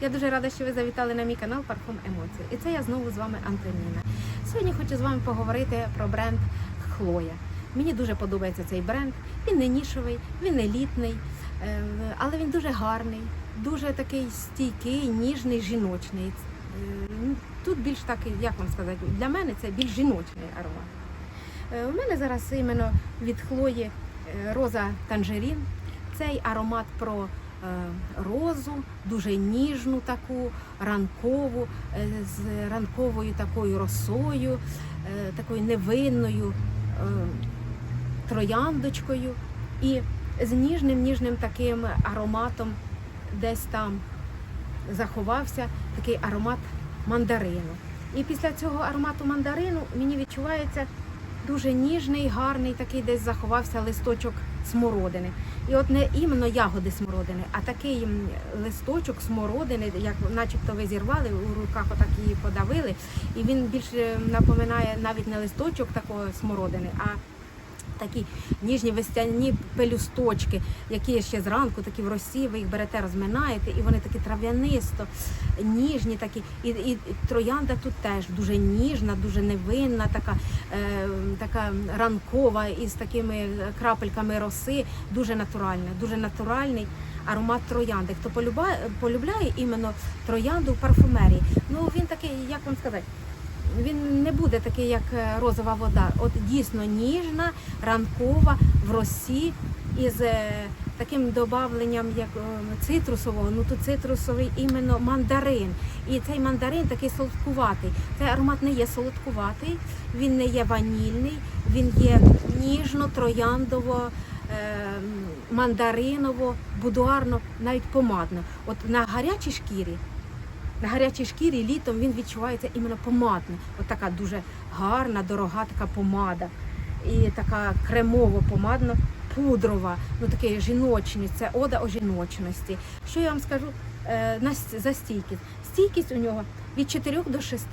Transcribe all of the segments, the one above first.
Я дуже рада, що ви завітали на мій канал Парфум Емоції. І це я знову з вами Антоніна. Сьогодні хочу з вами поговорити про бренд Хлоя. Мені дуже подобається цей бренд. Він не нішовий, він не літний, е, але він дуже гарний, дуже такий стійкий, ніжний, жіночний. Е, ну, Тут більш так, як вам сказати, для мене це більш жіночний аромат. Е, У мене зараз іменно від Хлої е, роза танжерін. Цей аромат про розу, дуже ніжну таку, ранкову, е, з ранковою такою росою, е, такою невинною е, трояндочкою і з ніжним ніжним таким ароматом десь там заховався такий аромат мандарину. І після цього аромату мандарину мені відчувається дуже ніжний, гарний, такий десь заховався листочок смородини. І от не іменно ягоди смородини, а такий листочок смородини, як начебто ви зірвали, у руках отак її подавили. І він більше напоминає навіть не листочок такої смородини, а такі ніжні весняні пелюсточки, які ще зранку такі в росі, ви їх берете, розминаєте, і вони такі трав'янисто, ніжні такі. І, і троянда тут теж дуже ніжна, дуже невинна, така, е, така ранкова із такими крапельками роси, дуже натуральна, дуже натуральний. Аромат троянди. Хто полюбає, полюбляє іменно троянду в парфумерії, ну він такий, як вам сказати, він не буде такий, як е, розова вода. От дійсно ніжна, ранкова, в росі із е, таким добавленням як е, цитрусового. Ну тут цитрусовий іменно мандарин. І цей мандарин такий солодкуватий. Цей аромат не є солодкуватий, він не є ванільний, він є ніжно-трояндово. Мандариново, будуарно, навіть помадно. От на гарячій шкірі на гарячій шкірі літом він відчувається іменно помадно. От дуже гарна, дорога така помада. І така кремово помадно пудрова, ну таке жіночність, це ода о жіночності. Що я вам скажу е, за стійкість? Стійкість у нього від 4 до 6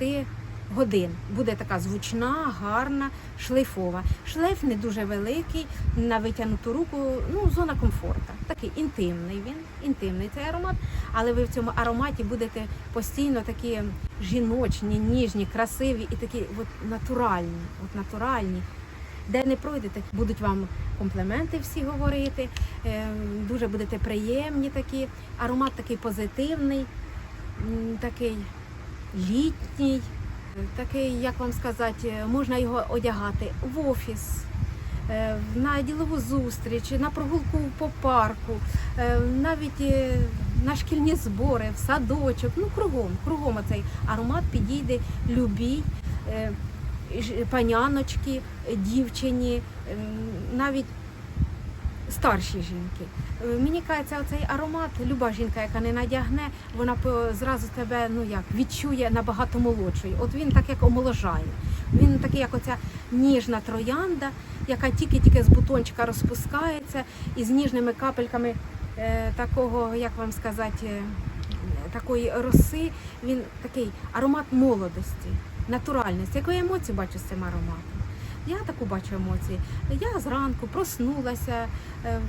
годин. Буде така звучна, гарна, шлейфова. Шлейф не дуже великий, на витягнуту руку, ну, зона комфорту. Такий інтимний він, інтимний цей аромат, але ви в цьому ароматі будете постійно такі жіночні, ніжні, красиві і такі от натуральні, от натуральні. Де не пройдете, будуть вам компліменти всі говорити, е, дуже будете приємні такі. Аромат такий позитивний, такий літній, такий, як вам сказати, можна його одягати в офіс, е, на ділову зустріч, на прогулку по парку, е, навіть е, на шкільні збори, в садочок. Ну, кругом, кругом цей аромат підійде любій. Паняночки, дівчині, навіть старші жінки. Е, Мені кажеться, оцей аромат, люба жінка, яка не надягне, вона зразу тебе ну як відчує набагато молодшою. От він так як омоложає. Він такий, як оця ніжна троянда, яка тільки-тільки з бутончика розпускається і з ніжними капельками е, такого, як вам сказати, е, такої роси. Він такий аромат молодості, натуральності. Яку я емоцію бачу з цим ароматом? Я таку бачу емоції. Я зранку проснулася е,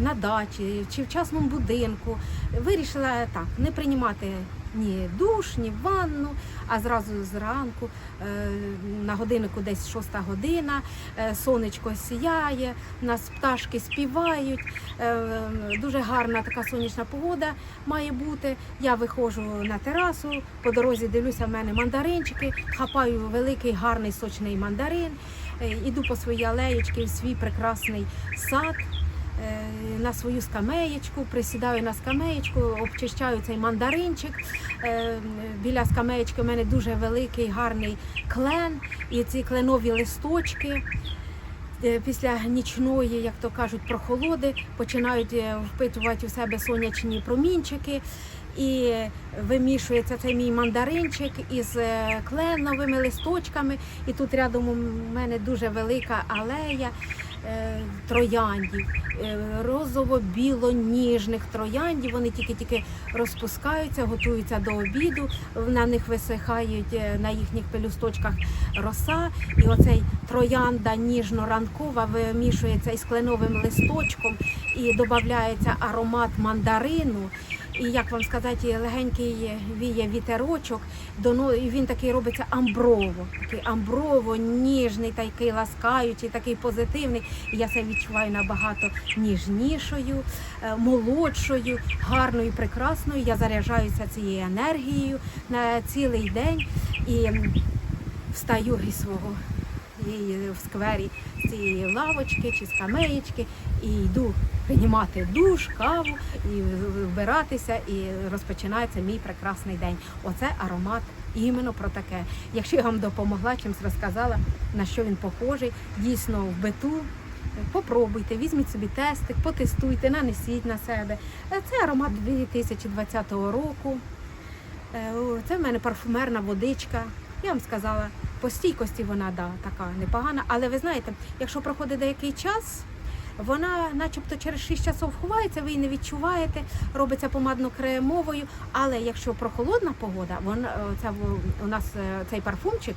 на дачі чи в частному будинку. Вирішила так, не приймати ні душ, ні ванну, а зразу зранку е, на годиннику десь шоста година, е, сонечко сіяє, нас пташки співають. Дуже гарна така сонячна погода має бути. Я виходжу на терасу, по дорозі дивлюся, в мене мандаринчики, хапаю великий гарний сочний мандарин, іду по своїй алеєчки в свій прекрасний сад. е, На свою скамеєчку, присідаю на скамеєчку, обчищаю цей мандаринчик. Е, Біля скамеєчки в мене дуже великий гарний клен, і ці кленові листочки е, після нічної, як то кажуть, прохолоди починають е, впитувати у себе сонячні промінчики. І вимішується цей мій мандаринчик із е, кленовими листочками. І тут рядом у мене дуже велика алея е, трояндів, е, розово-біло-ніжних трояндів. Вони тільки-тільки розпускаються, готуються до обіду. На них висихають на їхніх пелюсточках роса. І оцей троянда ніжно-ранкова вимішується із кленовим листочком. і додається аромат мандарину. І як вам сказати, легенький віє вітерочок, і він такий робиться амброво, такий амброво, ніжний, такий ласкаючий, такий позитивний. І я це відчуваю набагато ніжнішою, е, молодшою, гарною, прекрасною. Я заряджаюся цією енергією на цілий день і встаю із свого і в сквері цієї лавочки чи скамеєчки і йду приймати душ, каву і вбиратися, і розпочинається мій прекрасний день. Оце аромат іменно про таке. Якщо я вам допомогла, чимось розказала, на що він похожий, дійсно в биту. Попробуйте, візьміть собі тестик, потестуйте, нанесіть на себе. Е, Це аромат 2020 року. Е, Це в мене парфумерна водичка. Я вам сказала, по стійкості вона да, така непогана. Але ви знаєте, якщо проходить деякий час, вона начебто через 6 часов ховається, ви її не відчуваєте, робиться помадно-кремовою. Але якщо прохолодна погода, вона, це, у нас е, цей парфумчик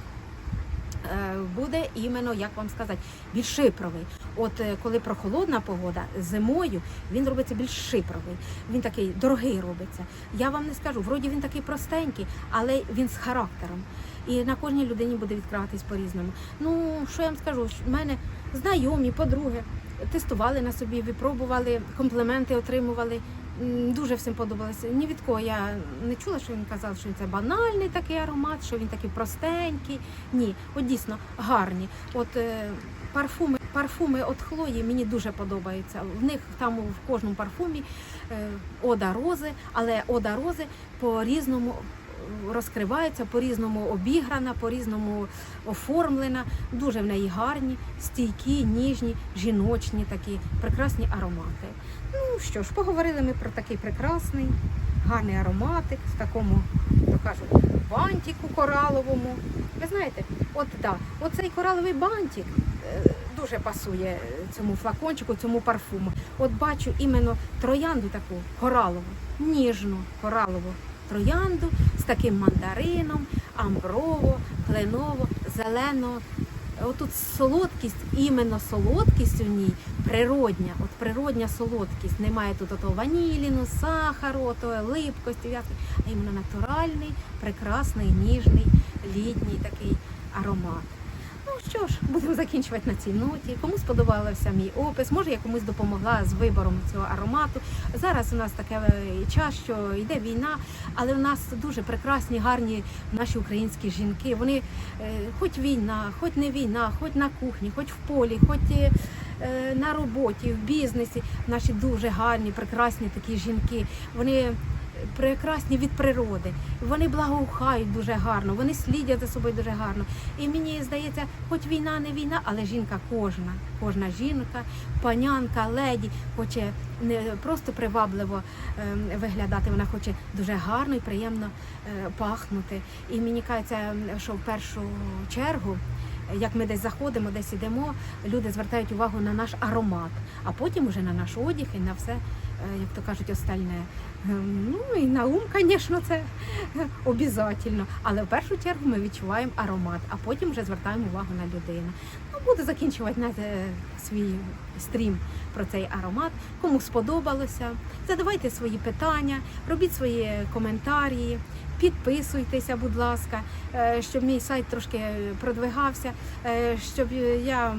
е, буде іменно, як вам сказати, більш шипровий. От е, коли прохолодна погода зимою, він робиться більш шипровий. Він такий дорогий робиться. Я вам не скажу, вроді він такий простенький, але він з характером. І на кожній людині буде відкриватись по-різному. Ну, що я вам скажу? в мене знайомі, подруги тестували на собі, випробували, компліменти отримували. Дуже всім подобалося. Ні від кого я не чула, що він казав, що це банальний такий аромат, що він такий простенький. Ні, от дійсно гарні. От е, парфуми, парфуми від Хлої мені дуже подобаються. В них там в кожному парфумі е, ода рози, але ода рози по різному розкривається, по різному обіграна, по різному оформлена. Дуже в неї гарні, стійкі, ніжні, жіночні такі прекрасні аромати. Ну що ж, поговорили ми про такий прекрасний, гарний ароматик в такому, то кажуть, бантику кораловому. Ви знаєте, от да, оцей кораловий бантик е, дуже пасує цьому флакончику, цьому парфуму. От бачу іменно троянду таку коралову, ніжну коралову троянду з таким мандарином, амброво, кленово, зелено. Отут солодкість, іменно солодкість у ній природня, от природня солодкість. Немає тут ото ваніліну, сахару, ото липкості, а іменно натуральний, прекрасний, ніжний, літній такий аромат. Що ж, будемо закінчувати на цій ноті. Кому сподобався мій опис, може я комусь допомогла з вибором цього аромату. Зараз у нас таке е, час, що йде війна, але в нас дуже прекрасні, гарні наші українські жінки. Вони е, хоч війна, хоч не війна, хоч на кухні, хоч в полі, хоч е, на роботі, в бізнесі. Наші дуже гарні, прекрасні такі жінки. Вони прекрасні від природи. Вони благоухають дуже гарно, вони слідять за собою дуже гарно. І мені здається, хоч війна не війна, але жінка кожна, кожна жінка, панянка, леді хоче не просто привабливо ем, виглядати, вона хоче дуже гарно і приємно е, пахнути. І мені кажеться, що в першу чергу. Як ми десь заходимо, десь ідемо, люди звертають увагу на наш аромат, а потім вже на наш одяг і на все, е, як то кажуть, остальне. Ем, Ну і на ум, звісно, це обов'язково. Але в першу чергу ми відчуваємо аромат, а потім вже звертаємо увагу на людину. Ну, буду закінчувати на свій стрім про цей аромат. Кому сподобалося, задавайте свої питання, робіть свої коментарі, підписуйтеся, будь ласка, е, щоб мій сайт трошки продвигався, е, щоб я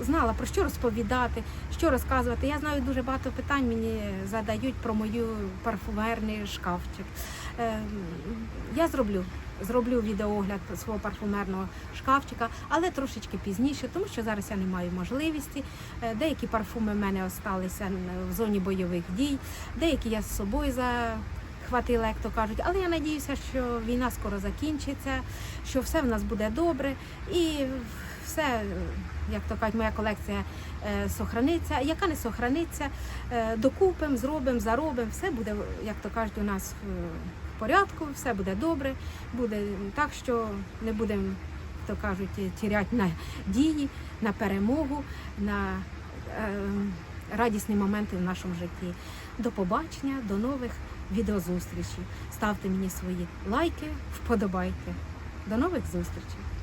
знала про що розповідати, що розказувати. Я знаю дуже багато питань мені задають про мою парфумерний шкафчик. Е, Я зроблю. Зроблю відеоогляд свого парфумерного шкафчика, але трошечки пізніше, тому що зараз я не маю можливості. Е, Деякі парфуми в мене залишилися в зоні бойових дій, деякі я з собою захватила, як то кажуть. Але я надіюся, що війна скоро закінчиться, що все в нас буде добре і все, як то кажуть, моя колекція е, сохраниться. Яка не сохраниться, е, докупимо, зробимо, заробимо, все буде, як то кажуть, у нас порядку, все буде добре, буде так, що не будемо, то кажуть, тіряти на дії, на перемогу, на е, радісні моменти в нашому житті. До побачення, до нових відеозустрічей. Ставте мені свої лайки, вподобайки. До нових зустрічей!